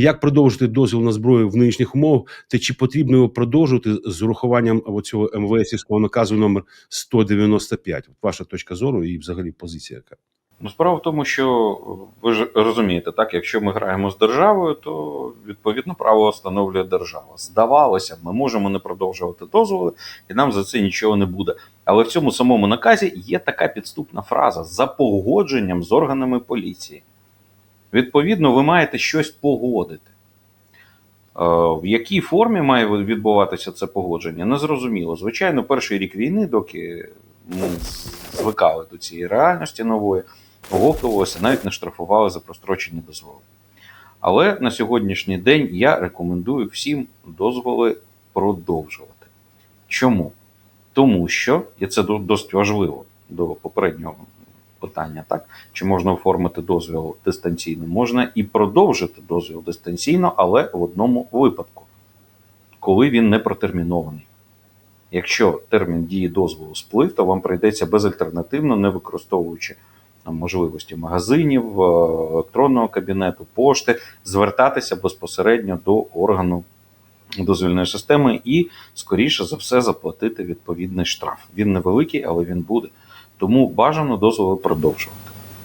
як продовжити дозвіл на зброю в нинішніх умовах, та чи потрібно його продовжувати з урахуванням цього МВСівського наказу номер 195? От ваша точка зору і взагалі позиція яка? Ну, справа в тому, що ви ж розумієте, так, якщо ми граємо з державою, то відповідно право встановлює держава. Здавалося ми можемо не продовжувати дозволи, і нам за це нічого не буде. Але в цьому самому наказі є така підступна фраза за погодженням з органами поліції. Відповідно, ви маєте щось погодити. Е, В якій формі має відбуватися це погодження, незрозуміло. Звичайно, перший рік війни, доки ми звикали до цієї реальності нової, оговтувалося, навіть не штрафували за прострочені дозволи. Але на сьогоднішній день я рекомендую всім дозволи продовжувати. Чому? Тому що, і це досить важливо до попереднього питання, так? Чи можна оформити дозвіл дистанційно? Можна і продовжити дозвіл дистанційно, але в одному випадку, коли він не протермінований. Якщо термін дії дозволу сплив, то вам прийдеться безальтернативно, не використовуючи там, можливості магазинів, е, електронного кабінету, пошти, звертатися безпосередньо до органу дозвільної системи і, скоріше за все, заплатити відповідний штраф. Він невеликий, але він буде. Тому бажано дозволи продовжувати.